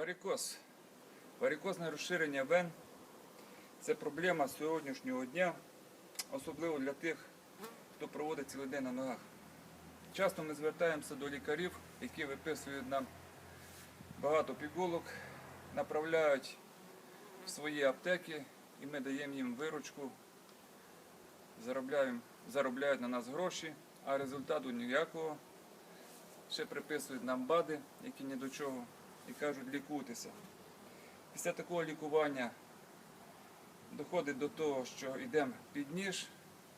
Варикоз. Варикозне розширення вен це проблема сьогоднішнього дня, особливо для тих, хто проводить цілий день на ногах. Часто ми звертаємося до лікарів, які виписують нам багато пігулок, направляють в свої аптеки, і ми даємо їм виручку, заробляємо, заробляють на нас гроші, а результату ніякого. Ще приписують нам БАДи, які ні до чого, і кажуть лікуйтеся. Після такого лікування доходить до того, що йдемо під ніж,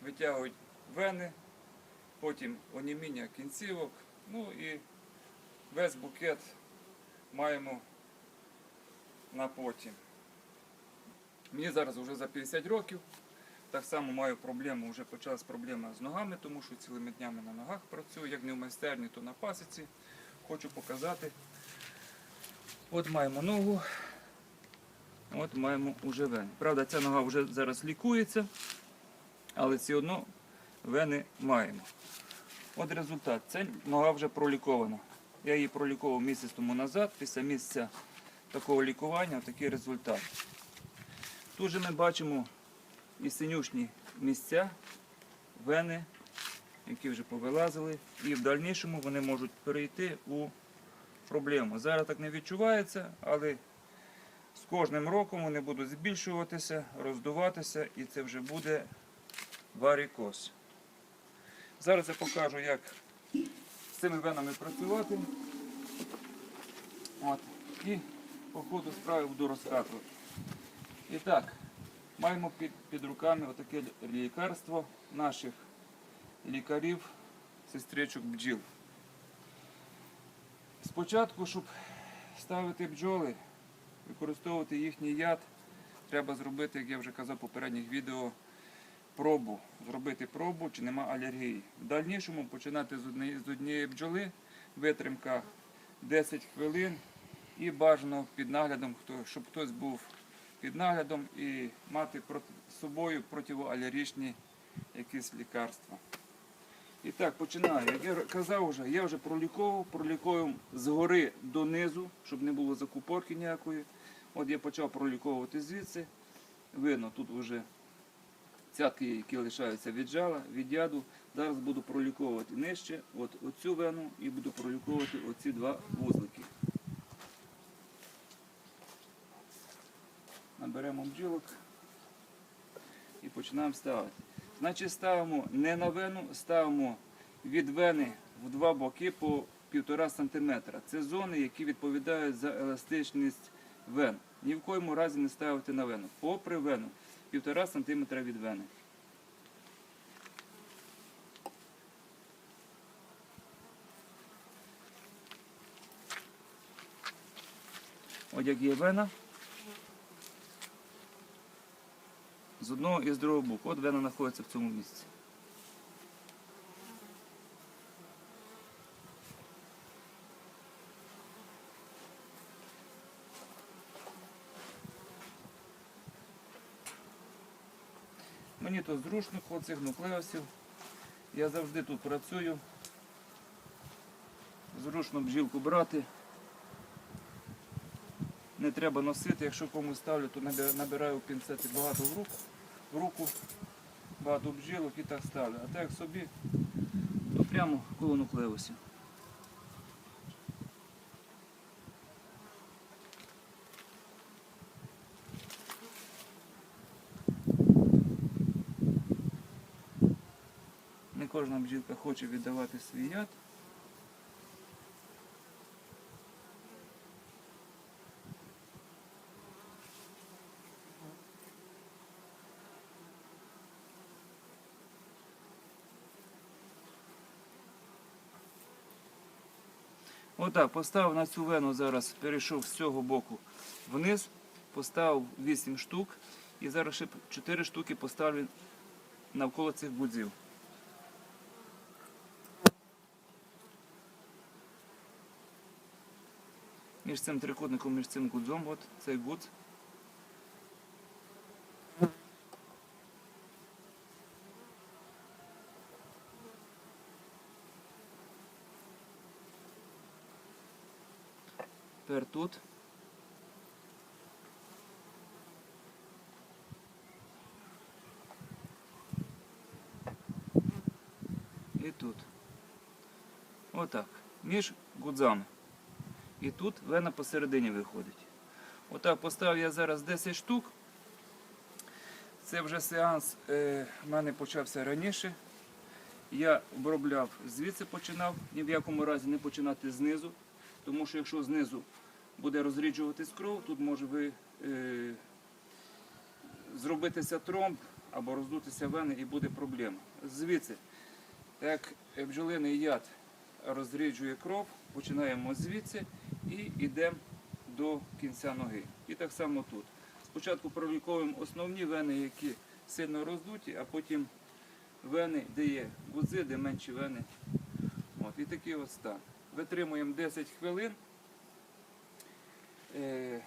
витягують вени, потім оніміння кінцівок, ну і весь букет маємо на потім. Мені зараз вже за 50 років. Так само маю проблему, вже почалась проблема з ногами, тому що цілими днями на ногах працюю, як не в майстерні, то на пасіці. Хочу показати. От маємо ногу, от маємо уже вени. Правда, ця нога вже зараз лікується, але все одно вени маємо. От результат. Ця нога вже пролікована. Я її проліковував місяць тому назад. Після місяця такого лікування такий результат. Тут же ми бачимо і синюшні місця, вени, які вже повилазили, і в дальнішому вони можуть перейти у проблему. Зараз так не відчувається, але з кожним роком вони будуть збільшуватися, роздуватися, і це вже буде варикоз. Зараз я покажу, як з цими венами працювати. От. І по ходу справи буду розказувати. І так, маємо під, під руками отаке лікарство наших лікарів, сестричок бджіл. Спочатку, щоб ставити бджоли, використовувати їхній яд, треба зробити, як я вже казав в попередніх відео, пробу. Зробити пробу, чи нема алергії. В дальнішому починати з однієї, бджоли, витримка 10 хвилин і бажано під наглядом, щоб хтось був під наглядом і мати з собою противоалергічні якісь лікарства. І так, починаю. Як я казав вже, я вже проліковував, проліковуємо згори донизу, щоб не було закупорки ніякої. От я почав проліковувати звідси. Видно, тут вже цятки, які лишаються від жала, від яду. Зараз буду проліковувати нижче, от оцю вену і буду проліковувати оці два вузлики. Наберемо бджілок і починаємо ставити. Значить, ставимо не на вену, ставимо від вени в два боки по 1,5 см. Це зони, які відповідають за еластичність вен. Ні в коєму разі не ставити на вену. Попри вену 1,5 см від вени. От як є вена. Одного і з другого боку. От вена знаходиться в цьому місці. Мені то зручно цих нуклеусів. Я завжди тут працюю. Зручно бджілку брати. Не треба носити, якщо комусь ставлю, то набираю пінцети багато в руку, в руку, багато бджілок і так ставлю. А так собі, то прямо коло нуклеусів. Не кожна бджілка хоче віддавати свій яд. Отак, поставив на цю вену зараз, перейшов з цього боку вниз, поставив 8 штук і зараз ще 4 штуки поставлю навколо цих гудзів. Між цим трикутником, між цим гудзом, от цей гудз. Тепер тут. І тут. Отак. Між гудзами. І тут вена посередині виходить. Отак поставив я зараз 10 штук. Це вже сеанс е, мене почався раніше. Я обробляв звідси починав, ні в якому разі не починати знизу тому що якщо знизу буде розріджуватись кров, тут може ви, е, зробитися тромб або роздутися вени і буде проблема. Звідси, як бджолиний яд розріджує кров, починаємо звідси і йдемо до кінця ноги. І так само тут. Спочатку проліковуємо основні вени, які сильно роздуті, а потім вени, де є гудзи, де менші вени. От, і такий от стан. Витримуємо 10 хвилин. Е,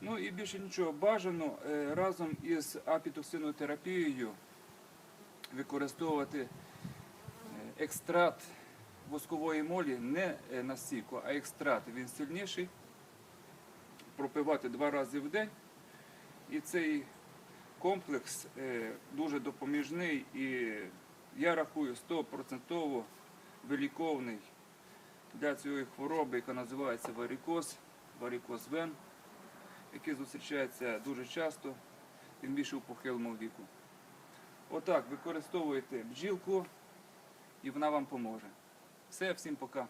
ну і більше нічого бажано е, разом із апітоксинотерапією використовувати е, екстракт воскової молі, не настійку, а екстракт. Він сильніший. Пропивати два рази в день. І цей комплекс дуже допоміжний і я рахую 100% виліковний для цієї хвороби, яка називається варикоз, варикоз вен, який зустрічається дуже часто, тим більше у похилому віку. Отак, використовуєте бджілку і вона вам поможе. Все, всім пока.